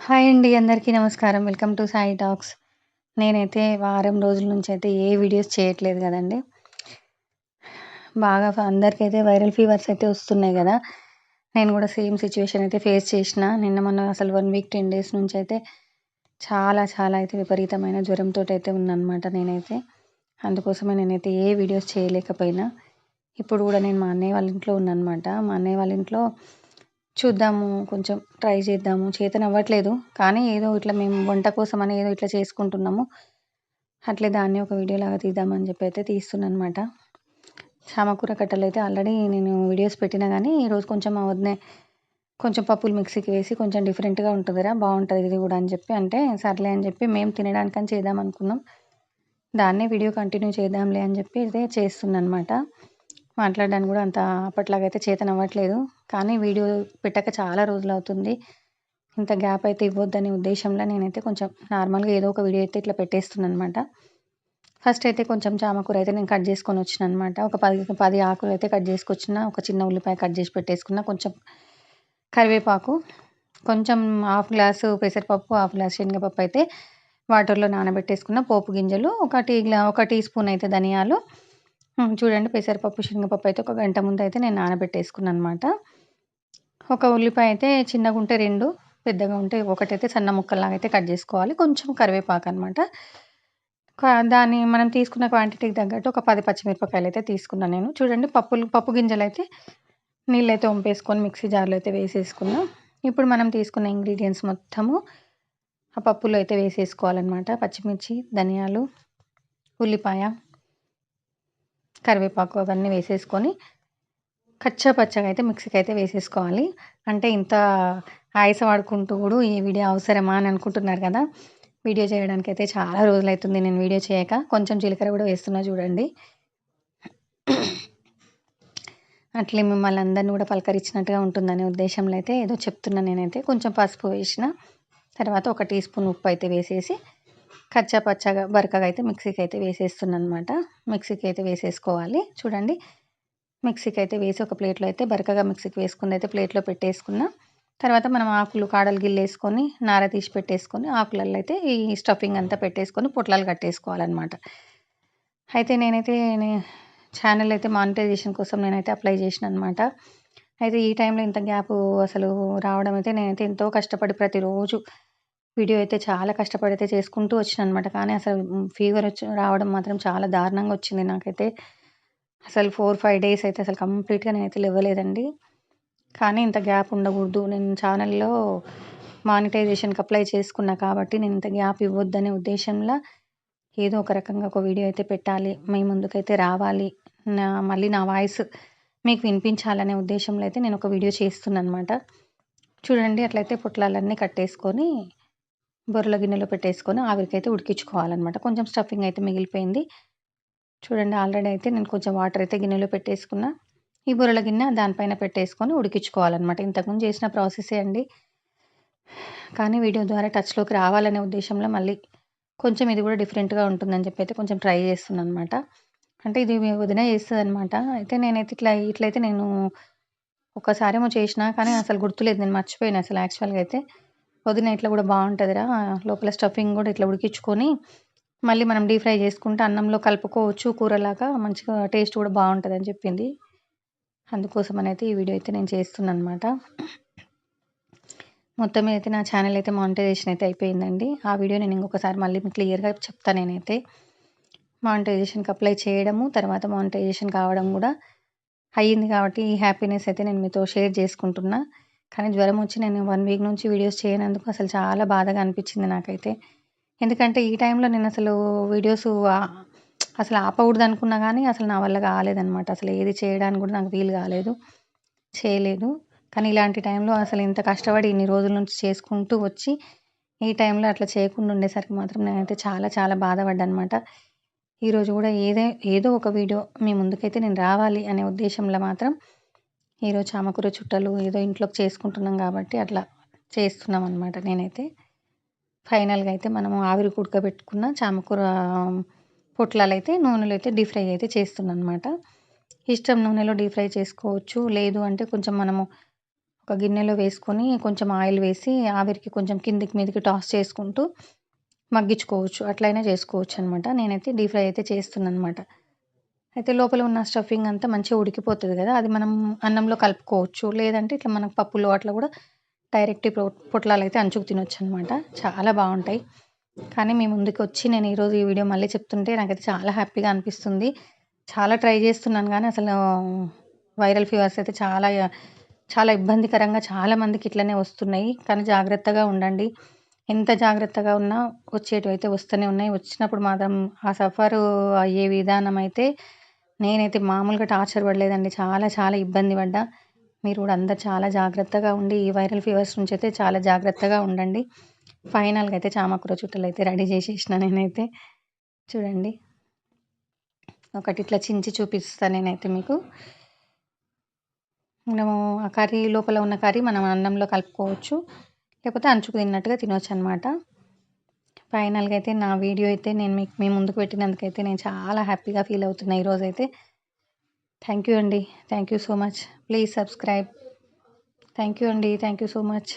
Hi అండి అందరికీ నమస్కారం. Welcome to Sai talks. నేనైతే వారం రోజుల నుంచి అయితే ఏ వీడియోస్ చేయట్లేదు కదండి. బాగా అందరికైతే వైరల్ ఫీవర్స్ అయితే వస్తున్నాయి కదా. నేను కూడా సేమ్ సిచ్యువేషన్ అయితే ఫేస్ చేసిన. నిన్న మొన్న అసలు వన్ వీక్ టెన్ డేస్ నుంచి అయితే చాలా చాలా అయితే విపరీతమైన జ్వరంతో అయితే ఉన్నానమాట నేనైతే. అందుకోసమే నేనైతే ఏ వీడియోస్ చేయలేకపోయినా. ఇప్పుడు కూడా నేను మా అన్నయ్య వాళ్ళ ఇంట్లో ఉన్నానమాట మా అన్నయ్య వాళ్ళ ఇంట్లో చూద్దాము కొంచెం ట్రై చేద్దాము. చేతనవ్వట్లేదు కానీ ఏదో ఇట్లా మేము వంట కోసం అని ఏదో ఇట్లా చేసుకుంటున్నాము. అట్లే దాన్ని ఒక వీడియోలాగా తీద్దామని చెప్పి అయితే తీస్తున్నాను అనమాట చామకూర కట్టలు అయితే ఆల్రెడీ నేను వీడియోస్ పెట్టినా కానీ ఈరోజు కొంచెం మా వదినే కొంచెం పప్పులు మిక్సీకి వేసి కొంచెం డిఫరెంట్గా ఉంటుందిరా బాగుంటుంది ఇది కూడా అని చెప్పి అంటే సర్లే అని చెప్పి మేము తినడానికని చేద్దాం అనుకున్నాం దాన్నే వీడియో కంటిన్యూ చేద్దాంలే అని చెప్పి అయితే చేస్తున్నాను అనమాట మాట్లాడడానికి కూడా అంత అప్పట్లాగైతే చేతనవ్వట్లేదు. కానీ వీడియో పెట్టక చాలా రోజులు అవుతుంది. ఇంత గ్యాప్ అయితే ఇవ్వద్దనే ఉద్దేశంలో నేనైతే కొంచెం నార్మల్గా ఏదో ఒక వీడియో అయితే ఇట్లా పెట్టేస్తున్నాను అనమాట ఫస్ట్ అయితే కొంచెం చామకూర అయితే నేను కట్ చేసుకొని వచ్చిన అనమాట ఒక పది పది ఆకులు అయితే కట్ చేసుకొచ్చిన ఒక చిన్న ఉల్లిపాయ కట్ చేసి పెట్టేసుకున్న కొంచెం కరివేపాకు కొంచెం హాఫ్ గ్లాసు పెసరపప్పు హాఫ్ గ్లాస్ శనగపప్పు అయితే వాటర్లో నానబెట్టేసుకున్న పోపు గింజలు ఒక టీ గ్లా ఒక టీ స్పూన్ అయితే ధనియాలు చూడండి. పెసరపప్పు శనగపప్పు అయితే ఒక గంట ముందు అయితే నేను నానబెట్టేసుకున్నాను అనమాట ఒక ఉల్లిపాయ అయితే చిన్నగా ఉంటే రెండు పెద్దగా ఉంటే ఒకటైతే సన్న ముక్కల్లాగా అయితే కట్ చేసుకోవాలి. కొంచెం కరివేపాకు అనమాట దాన్ని మనం తీసుకున్న క్వాంటిటీకి తగ్గట్టు ఒక పది పచ్చిమిరపకాయలు అయితే తీసుకున్నాను నేను. చూడండి పప్పులు పప్పు గింజలు అయితే నీళ్ళు అయితే వంపేసుకొని మిక్సీ జార్లో అయితే వేసేసుకున్నాం. ఇప్పుడు మనం తీసుకున్న ఇంగ్రీడియంట్స్ మొత్తము ఆ పప్పులో అయితే వేసేసుకోవాలన్నమాట. పచ్చిమిర్చి ధనియాలు ఉల్లిపాయ. కరివేపాకు అవన్నీ వేసేసుకొని కచ్చా పచ్చగా అయితే మిక్సీకి అయితే వేసేసుకోవాలి. అంటే ఇంత ఆయాస వాడుకుంటూ కూడా ఈ వీడియో అవసరమా అని అనుకుంటున్నారు కదా. వీడియో చేయడానికి అయితే చాలా రోజులు అవుతుంది నేను వీడియో చేయక. కొంచెం జీలకర్ర కూడా వేస్తున్నా చూడండి. అట్లే మిమ్మల్ని అందరిని కూడా పలకరించినట్టుగా ఉంటుందనే ఉద్దేశంలో అయితే ఏదో చెప్తున్నా నేనైతే. కొంచెం పసుపు వేసిన తర్వాత ఒక టీ స్పూన్ ఉప్పు అయితే వేసేసి కచ్చా పచ్చగా బరకగా అయితే మిక్సీకి అయితే వేసేస్తున్నాను అనమాట మిక్సీకి అయితే వేసేసుకోవాలి. చూడండి. మిక్సీకి అయితే వేసి ఒక ప్లేట్లో అయితే బరకగా మిక్సీకి వేసుకుని అయితే ప్లేట్లో పెట్టేసుకున్న. తర్వాత మనం ఆకులు కాడలు గిల్లేసుకొని నార తీసి పెట్టేసుకొని ఆకులలో అయితే ఈ స్టఫింగ్ అంతా పెట్టేసుకొని పొట్లాలు కట్టేసుకోవాలన్నమాట అయితే నేనైతే ఛానల్ అయితే మానిటైజేషన్ కోసం నేనైతే అప్లై చేసిన అనమాట అయితే ఈ టైంలో ఇంత గ్యాప్ అసలు రావడం అయితే నేనైతే ఎంతో కష్టపడి ప్రతిరోజు వీడియో అయితే చాలా కష్టపడి అయితే చేసుకుంటూ వచ్చిన అనమాట కానీ అసలు ఫీవర్ వచ్చి రావడం మాత్రం చాలా దారుణంగా వచ్చింది నాకైతే. అసలు ఫోర్ ఫైవ్ డేస్ అయితే అసలు కంప్లీట్గా నేనైతే లేవలేదండి. కానీ ఇంత గ్యాప్ ఉండకూడదు. నేను ఛానల్లో మానిటైజేషన్కి అప్లై చేసుకున్నా కాబట్టి నేను ఇంత గ్యాప్ ఇవ్వద్దనే ఉద్దేశంలో ఏదో ఒక రకంగా ఒక వీడియో అయితే పెట్టాలి. మీ ముందుకైతే రావాలి. నా మళ్ళీ నా వాయిస్ మీకు వినిపించాలనే ఉద్దేశంలో అయితే నేను ఒక వీడియో చేస్తున్నాను అనమాట చూడండి అట్లయితే పొట్లాలన్నీ కట్టేసుకొని బొర్రెల గిన్నెలో పెట్టేసుకొని ఆవిరికైతే ఉడికించుకోవాలన్నమాట. కొంచెం స్టఫింగ్ అయితే మిగిలిపోయింది. చూడండి ఆల్రెడీ అయితే నేను కొంచెం వాటర్ అయితే గిన్నెలో పెట్టేసుకున్నా. ఈ బొర్రెల గిన్నె దానిపైన పెట్టేసుకొని ఉడికించుకోవాలన్నమాట. ఇంతకుముందు చేసిన ప్రాసెసే అండి. కానీ వీడియో ద్వారా టచ్లోకి రావాలనే ఉద్దేశంలో మళ్ళీ కొంచెం ఇది కూడా డిఫరెంట్గా ఉంటుందని చెప్పి అయితే కొంచెం ట్రై చేస్తున్నాను అనమాట అంటే ఇది వదిన చేస్తుంది అనమాట అయితే నేనైతే ఇట్లా ఇట్లయితే నేను ఒకసారేమో చేసిన కానీ అసలు గుర్తులేదు. నేను మర్చిపోయాను అసలు యాక్చువల్గా అయితే. వదిన ఇట్లా కూడా బాగుంటుందిరా. లోపల స్టఫింగ్ కూడా ఇట్లా ఉడికించుకొని మళ్ళీ మనం డీప్ ఫ్రై చేసుకుంటే అన్నంలో కలుపుకోవచ్చు కూరలాగా మంచిగా టేస్ట్ కూడా బాగుంటుంది అని చెప్పింది. అందుకోసం అయితే ఈ వీడియో అయితే నేను చేస్తున్నాను అనమాట మొత్తం అయితే నా ఛానల్ అయితే మానిటైజేషన్ అయితే అయిపోయిందండి. ఆ వీడియో నేను ఇంకొకసారి మళ్ళీ మీకు క్లియర్గా చెప్తాను నేనైతే. మానిటైజేషన్కి అప్లై చేయడము తర్వాత మానిటైజేషన్ కావడం కూడా అయ్యింది కాబట్టి ఈ హ్యాపీనెస్ అయితే నేను మీతో షేర్ చేసుకుంటున్నా. కానీ జ్వరం వచ్చి నేను వన్ వీక్ నుంచి వీడియోస్ చేయనందుకు అసలు చాలా బాధగా అనిపించింది నాకైతే. ఎందుకంటే ఈ టైంలో నేను అసలు వీడియోస్ అసలు ఆపకూడదు అనుకున్నా కానీ అసలు నా వల్ల కాలేదనమాట అసలు ఏది చేయడానికి కూడా నాకు వీలు కాలేదు. చేయలేదు. కానీ ఇలాంటి టైంలో అసలు ఇంత కష్టపడి ఇన్ని రోజుల నుంచి చేసుకుంటూ వచ్చి ఈ టైంలో అట్లా చేయకుండా ఉండేసరికి మాత్రం నేనైతే చాలా చాలా బాధపడ్డానమాట. ఈరోజు కూడా ఏదో ఏదో ఒక వీడియో మీ ముందుకైతే నేను రావాలి అనే ఉద్దేశంలో మాత్రం ఈరోజు చామకూర చుట్టలు ఏదో ఇంట్లోకి చేసుకుంటున్నాం కాబట్టి అట్లా చేస్తున్నాం అనమాట నేనైతే. ఫైనల్గా అయితే మనము ఆవిరి ఉడకబెట్టుకున్న చామకూర పొట్లాలు అయితే నూనెలో అయితే డీప్ ఫ్రై అయితే చేస్తున్నాను అనమాట ఇష్టం నూనెలో డీప్ ఫ్రై చేసుకోవచ్చు. లేదు అంటే కొంచెం మనము ఒక గిన్నెలో వేసుకొని కొంచెం ఆయిల్ వేసి ఆవిరికి కొంచెం కిందికి మీదకి టాస్ చేసుకుంటూ మగ్గించుకోవచ్చు. అట్లయినా చేసుకోవచ్చు అనమాట నేనైతే డీప్ ఫ్రై అయితే చేస్తున్నాను అనమాట అయితే లోపల ఉన్న స్టఫింగ్ అంతా మంచిగా ఉడికిపోతుంది కదా అది మనం అన్నంలో కలుపుకోవచ్చు. లేదంటే ఇట్లా మనకు పప్పులో అట్లా కూడా డైరెక్ట్ పొట్లాలు అయితే అంచుకు తినొచ్చు అనమాట చాలా బాగుంటాయి. కానీ మీ ముందుకు వచ్చి నేను ఈరోజు ఈ వీడియో మళ్ళీ చెప్తుంటే నాకైతే చాలా హ్యాపీగా అనిపిస్తుంది. చాలా ట్రై చేస్తున్నాను కానీ అసలు వైరల్ ఫీవర్స్ అయితే చాలా చాలా ఇబ్బందికరంగా చాలా మందికి ఇట్లనే వస్తున్నాయి. కానీ జాగ్రత్తగా ఉండండి. ఎంత జాగ్రత్తగా ఉన్నా వచ్చేటివి అయితే వస్తూనే ఉన్నాయి. వచ్చినప్పుడు మాత్రం ఆ సఫర్ అయ్యే విధానం అయితే నేనైతే మామూలుగా టార్చర్ పడలేదండి. చాలా చాలా ఇబ్బంది పడ్డా. మీరు కూడా అందరు చాలా జాగ్రత్తగా ఉండి ఈ వైరల్ ఫీవర్స్ నుంచి అయితే చాలా జాగ్రత్తగా ఉండండి. ఫైనల్గా అయితే చామకూర చుట్టలు అయితే రెడీ చేసేసిన నేనైతే. చూడండి. ఒకటి ఇట్లా చించి చూపిస్తాను నేనైతే మీకు. మనము ఆ కర్రీ లోపల ఉన్న కర్రీ మనం అన్నంలో కలుపుకోవచ్చు. లేకపోతే అంచుకు తిన్నట్టుగా తినవచ్చు అనమాట ఫైనల్గా అయితే నా వీడియో అయితే నేను మీకు మీ ముందుకు పెట్టినందుకైతే నేను చాలా హ్యాపీగా ఫీల్ అవుతున్నా ఈరోజు అయితే థ్యాంక్ యూ అండి. Thank you so much. Please subscribe. Thank you అండి. Thank you so much.